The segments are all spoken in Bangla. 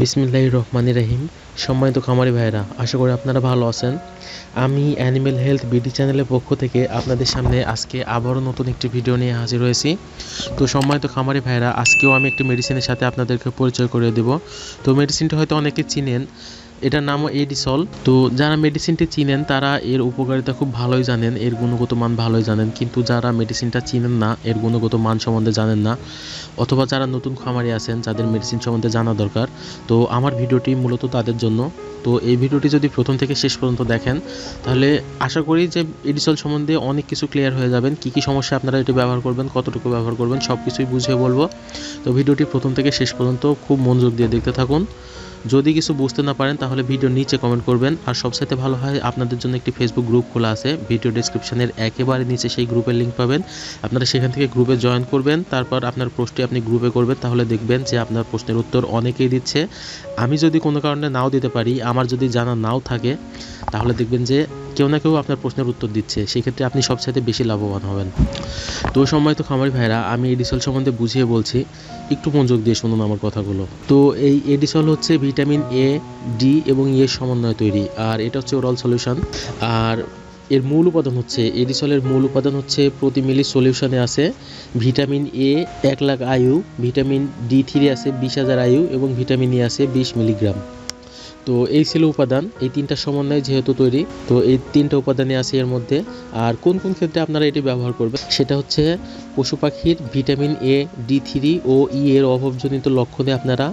বিসমিল্লাহ রহমানি রহিম। সম্মানিত খামারি ভাইরা আশা করি আপনারা ভালো আছেন। আমি অ্যানিমেল হেলথ বিডি চ্যানেলের পক্ষ থেকে আপনাদের সামনে আজকে আবারও নতুন একটি ভিডিও নিয়ে হাজির হয়েছি। তো সম্মানিত খামারি ভাইরা আজকেও আমি একটি মেডিসিনের সাথে আপনাদেরকে পরিচয় করে দেব। তো মেডিসিনটা হয়তো অনেকে চিনেন এটার নামও এডিসল তো যারা মেডিসিনটি চিনেন, তারা এর উপকারিতা খুব ভালোই জানেন, এর গুণগত মান ভালোই জানেন। কিন্তু যারা মেডিসিনটা চিনেন না, এর গুণগত মান সম্বন্ধে জানেন না, অথবা যারা নতুন খামারি আছেন যাদের মেডিসিন সম্বন্ধে জানা দরকার। তো আমার ভিডিওটি মূলত তাদের জন্য। তো এই ভিডিওটি যদি প্রথম থেকে শেষ পর্যন্ত দেখেন, তাহলে আশা করি যে এডিসল সম্বন্ধে অনেক কিছু ক্লিয়ার হয়ে যাবেন। কী কী সমস্যা আপনারা এটি ব্যবহার করবেন, কতটুকু ব্যবহার করবেন সব কিছুই বুঝিয়ে বলব। তো ভিডিওটি প্রথম থেকে শেষ পর্যন্ত খুব মনোযোগ দিয়ে দেখতে থাকুন। যদি কিছু বুঝতে না পারেন, তাহলে ভিডিও নিচে কমেন্ট করবেন। আর সবসাথে ভালো হয়, আপনাদের জন্য একটি ফেসবুক গ্রুপ খোলা আছে। ভিডিও ডেসক্রিপশনের একেবারে নিচে সেই গ্রুপের লিঙ্ক পাবেন। আপনারা সেখান থেকে গ্রুপে জয়েন করবেন। তারপর আপনার প্রশ্নটি আপনি গ্রুপে করবেন, তাহলে দেখবেন যে আপনার প্রশ্নের উত্তর অনেকেই দিচ্ছে। আমি যদি কোনো কারণে নাও দিতে পারি, আমার যদি জানা নাও থাকে, তাহলে দেখবেন যে কেউ না কেউ আপনার প্রশ্নের উত্তর দিচ্ছে। সেক্ষেত্রে আপনি সবচাইতে বেশি লাভবান হবেন। তো সময় তো খামারি ভাইরা আমি এডিসল সম্বন্ধে বুঝিয়ে বলছি। একটু মনোযোগ দিয়ে শুনুন আমার কথাগুলো। তো এই এডিসল হচ্ছে ভিটামিন এ ডি এবং ই এর সমন্বয়ে তৈরি। আর এটা হচ্ছে ওরাল সলিউশন আর এর মূল উপাদান হচ্ছে, এডিসলের মূল উপাদান হচ্ছে প্রতি মিলি সলিউশনে আছে ভিটামিন এ এক লাখ আয়ু, ভিটামিন ডি থ্রি আছে বিশ হাজার আয়ু এবং ভিটামিন ই আছে বিশ মিলিগ্রাম। তো এই ছিল উপাদান, এই তিনটা সমন্বয়ে যেহেতু তৈরি, তো এই তিনটা উপাদানই আছে এর মধ্যে। আর কোন কোন ক্ষেত্রে আপনারা এটি ব্যবহার করবেন? সেটা হচ্ছে পশু পাখির ভিটামিন এ ডি থ্রি ও ই এর অভাবজনিত লক্ষণে আপনারা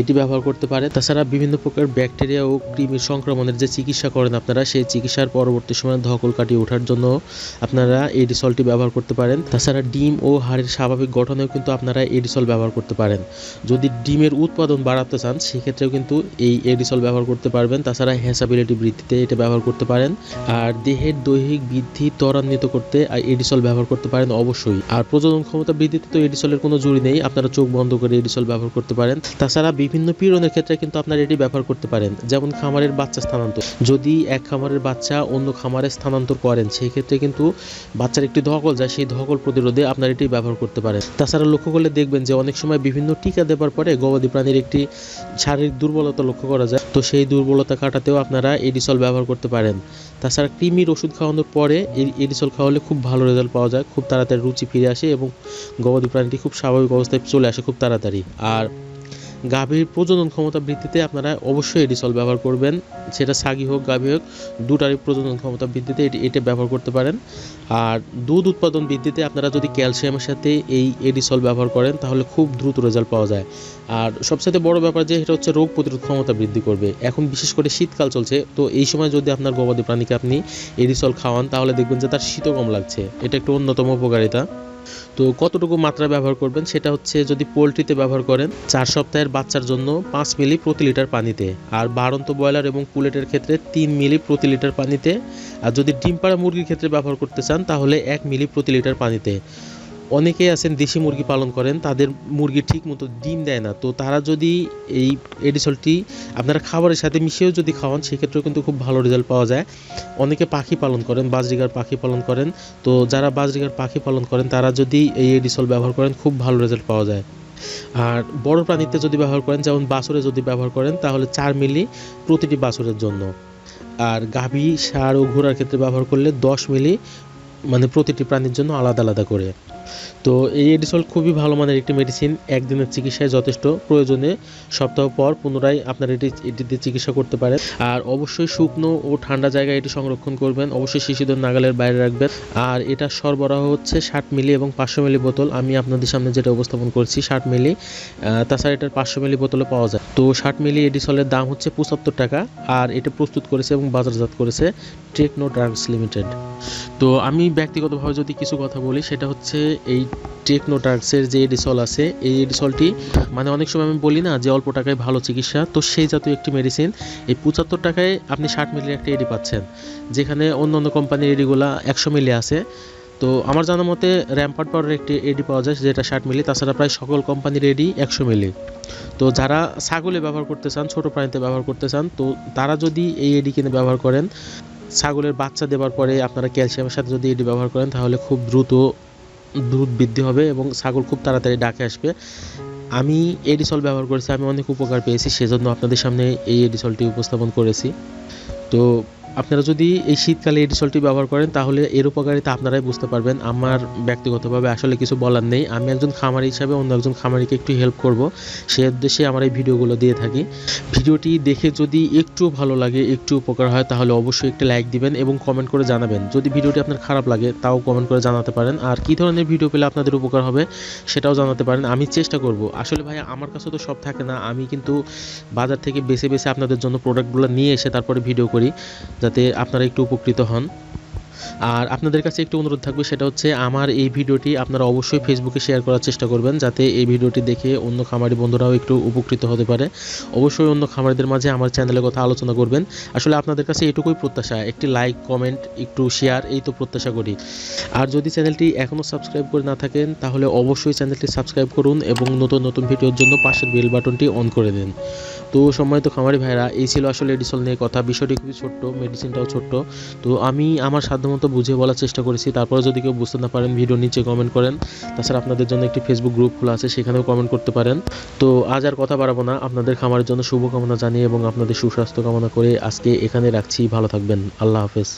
এটি ব্যবহার করতে পারে। তাছাড়া বিভিন্ন প্রকার ব্যাকটেরিয়া ও কৃমির সংক্রমণের যে চিকিৎসা করেন আপনারা, সেই চিকিৎসার পরবর্তী সময় ধকল কাটিয়ে ওঠার জন্য আপনারা এডিসলটি ব্যবহার করতে পারেন। তাছাড়া ডিম ও হাড়ের স্বাভাবিক গঠনেও কিন্তু আপনারা এডিসল ব্যবহার করতে পারেন। যদি ডিমের উৎপাদন বাড়াতে চান, সেক্ষেত্রেও কিন্তু এই এডিসল ব্যবহার করতে পারবেন। তাছাড়া হ্যাসাবিলিটি বৃদ্ধিতে এটা ব্যবহার করতে পারেন। আর দেহের দৈহিক বৃদ্ধি ত্বরান্বিত করতে এডিসল ব্যবহার করতে পারেন অবশ্যই। আর প্রজনন ক্ষমতা বৃদ্ধিতে তো এডিসলের কোনো জুড়ি নেই। আপনারা চোখ বন্ধ করে এডিসল ব্যবহার করতে পারেন। তাছাড়া বিভিন্ন পীড়নের ক্ষেত্রে কিন্তু আপনারা এটি ব্যবহার করতে পারেন। যেমন খামারের বাচ্চা স্থানান্তর। যদি এক খামারের বাচ্চা অন্য খামারে স্থানান্তর করেন, সেই ক্ষেত্রে কিন্তু বাচ্চার একটি ধকল যায়, সেই ধকল প্রতিরোধে আপনারা এটি ব্যবহার করতে পারেন। তাছাড়া লক্ষ্য করলে দেখবেন যে অনেক সময় বিভিন্ন টিকা দেওয়ার পরে গবাদি প্রাণীর একটি শারীরিক দুর্বলতা লক্ষ্য করা যায়। তো সেই দুর্বলতা কাটাতেও আপনারা এডিসল ব্যবহার করতে পারেন। তাছাড়া কৃমির ওষুধ খাওয়ানোর পরে এডিসল খাওয়ালে খুব ভালো রেজাল্ট পাওয়া যায়, খুব তাড়াতাড়ি রুচি ফিরে আসে এবং গবাদি প্রাণীটি খুব স্বাভাবিক অবস্থায় চলে আসে খুব তাড়াতাড়ি। আর গাভীর প্রজনন ক্ষমতা বৃদ্ধিতে আপনারা অবশ্যই এডিসল ব্যবহার করবেন। সেটা সাগি হোক, গাভী হোক, দুটারই প্রজনন ক্ষমতা বৃদ্ধিতে এটি, এটা ব্যবহার করতে পারেন। আর দুধ উৎপাদন বৃদ্ধিতে আপনারা যদি ক্যালসিয়ামের সাথে এই এডিসল ব্যবহার করেন, তাহলে খুব দ্রুত রেজাল্ট পাওয়া যায়। আর সবচেয়ে বড় ব্যাপার যে এটা হচ্ছে রোগ প্রতিরোধ ক্ষমতা বৃদ্ধি করবে। এখন বিশেষ করে শীতকাল চলছে, তো এই সময় যদি আপনার গবাদি প্রাণীকে আপনি এডিসল খাওয়ান, তাহলে দেখবেন যে তার শীতও কম লাগছে। এটা একটু অন্যতম উপকারিতা। তো কতটুকু মাত্রা ব্যবহার করবেন সেটা হচ্ছে যদি পোলট্রিতে ব্যবহার করেন, চার সপ্তাহের বাচ্চার জন্য পাঁচ মিলি প্রতি লিটার পানিতে, আর বাড়ন্ত ব্রয়লার এবং পুলেটের ক্ষেত্রে তিন মিলি প্রতি লিটার পানিতে, আর যদি ডিম পাড়া মুরগির ক্ষেত্রে ব্যবহার করতে চান তাহলে এক মিলি প্রতি লিটার পানিতে। অনেকেই আছেন, দেশি মুরগি পালন করেন, তাদের মুরগি ঠিক মতো ডিম দেয় না। তো তারা যদি এই এডিসলটি আপনারা খাবারের সাথে মিশিয়েও যদি খাওয়ান, সেক্ষেত্রেও কিন্তু খুব ভালো রেজাল্ট পাওয়া যায়। অনেকে পাখি পালন করেন, বাজরিগার পাখি পালন করেন। তো যারা বাজরিগার পাখি পালন করেন, তারা যদি এই এডিসল ব্যবহার করেন, খুব ভালো রেজাল্ট পাওয়া যায়। আর বড় প্রাণীতে যদি ব্যবহার করেন, যেমন বাছুরে যদি ব্যবহার করেন, তাহলে চার মিলি প্রতিটি বাছুরের জন্য। আর গাভী সার ও ঘোড়ার ক্ষেত্রে ব্যবহার করলে দশ মিলি মানে প্রতিটি প্রাণীর জন্য আলাদা আলাদা করে। তো এই এডিসল খুবই ভালো মানের একটি মেডিসিন একদিনের চিকিৎসায় যথেষ্ট প্রয়োজনে সপ্তাহ পর পুনরায় আপনার এটি এটিতে চিকিৎসা করতে পারেন। আর অবশ্যই শুকনো ও ঠান্ডা জায়গায় এটি সংরক্ষণ করবেন। অবশ্যই শিশুদের নাগালের বাইরে রাখবেন। আর এটা সরবরাহ হচ্ছে ষাট মিলি এবং পাঁচশো মিলি বোতল। আমি আপনাদের সামনে যেটা উপস্থাপন করছি, ষাট মিলি। তাছাড়া এটার পাঁচশো মিলি বোতলে পাওয়া যায়। তো ষাট মিলি এডিসলের দাম হচ্ছে পঁচাত্তর টাকা। আর এটা প্রস্তুত করেছে এবং বাজারজাত করেছে টেকনো ড্রাগস লিমিটেড তো আমি ব্যক্তিগতভাবে যদি কিছু কথা বলি, সেটা হচ্ছে এই টেকনো ড্রাগসের যে এডিসল আছে, এই এডিসলটি মানে অনেক সময় আমি বলি না যে অল্প টাকায় ভালো চিকিৎসা, তো সেই জাতীয় একটি মেডিসিন এই পঁচাত্তর টাকায় আপনি ষাট মিলির একটা এডি পাচ্ছেন, যেখানে অন্য অন্য কোম্পানির এডিগুলা একশো মিলি আছে। তো আমার জানা মতে র্যাম্পার্ট পাওয়ারের একটি এডি পাওয়া যায়, যেটা ষাট মিলি, তাছাড়া প্রায় সকল কোম্পানির এডি একশো মিলি। তো যারা ছাগলে ব্যবহার করতে চান, ছোটো প্রাণীতে ব্যবহার করতে চান, তো তারা যদি এই এডি কিনে ব্যবহার করেন, ছাগলের বাচ্চা দেওয়ার পরে আপনারা ক্যালসিয়ামের সাথে যদি এডি ব্যবহার করেন, তাহলে খুব দ্রুত দুধ বৃদ্ধি হবে এবং ছাগল খুব তাড়াতাড়ি ডাকে আসবে। আমি এডিসল ব্যবহার করেছি, আমি অনেক উপকার পেয়েছি, সেজন্য আপনাদের সামনে এই এডিসলটি উপস্থাপন করেছি। তো আপনারা যদি এই শীতকালে এডিসলটি ব্যবহার করেন, তাহলে এর উপকারিতা আপনারাই বুঝতে পারবেন। আমার ব্যক্তিগতভাবে আসলে কিছু বলার নেই। আমি একজন খামারি হিসাবে অন্য একজন খামারিকে একটু হেল্প করব। সে উদ্দেশ্যে আমার এই ভিডিওগুলো দিয়ে থাকি। ভিডিওটি দেখে যদি একটু ভালো লাগে, একটু উপকার হয়, তাহলে অবশ্যই একটি লাইক দিবেন এবং কমেন্ট করে জানাবেন। যদি ভিডিওটি আপনার খারাপ লাগে, তাও কমেন্ট করে জানাতে পারেন। আর কী ধরনের ভিডিও পেলে আপনাদের উপকার হবে, সেটাও জানাতে পারেন। আমি চেষ্টা করব। আসলে ভাই আমার কাছে তো সব থাকে না। আমি কিন্তু বাজার থেকে বেছে বেছে আপনাদের জন্য প্রোডাক্টগুলো নিয়ে এসে তারপরে ভিডিও করি। যাতে আপনারা একটু উপকৃত হন। আর আপনাদের কাছে একটু অনুরোধ থাকবে, সেটা হচ্ছে আমার এই ভিডিওটি আপনারা অবশ্যই ফেসবুকে শেয়ার করার চেষ্টা করবেন, যাতে এই ভিডিওটি দেখে অন্য খামারি বন্ধুরাও একটু উপকৃত হতে পারে। অবশ্যই অন্য খামারিদের মাঝে আমার চ্যানেলের কথা আলোচনা করবেন। আসলে আপনাদের কাছে এটুকুই প্রত্যাশা, একটি লাইক কমেন্ট একটু শেয়ার এই তো প্রত্যাশা করি। আর যদি চ্যানেলটি এখনও সাবস্ক্রাইব করে না থাকেন, তাহলে অবশ্যই চ্যানেলটি সাবস্ক্রাইব করুন এবং নতুন নতুন ভিডিওর জন্য পাশের বেল বাটনটি অন করে দিন। তো সম্মানিত খামারি ভাইরা এই ছিল আসলে এডিসল নিয়ে কথা। বিষয়টি খুবই ছোট্ট মেডিসিনটাও ছোট্ট। তো আমি আমার সাধ্যমতো বুঝে বলার চেষ্টা করেছি, তারপরে যদি কেউ বুঝতে না পারেন, ভিডিও নিচে কমেন্ট করেন। তাছাড়া আপনাদের জন্য একটি ফেসবুক গ্রুপ খোলা আছে, সেখানেও কমেন্ট করতে পারেন। তো আজ আর কথা বাড়াবো না, আপনাদের খামারের জন্য শুভকামনা জানিয়ে এবং আপনাদের সুস্বাস্থ্য কামনা করে আজকে এখানে রাখছি। ভালো থাকবেন, আল্লাহ হাফেজ।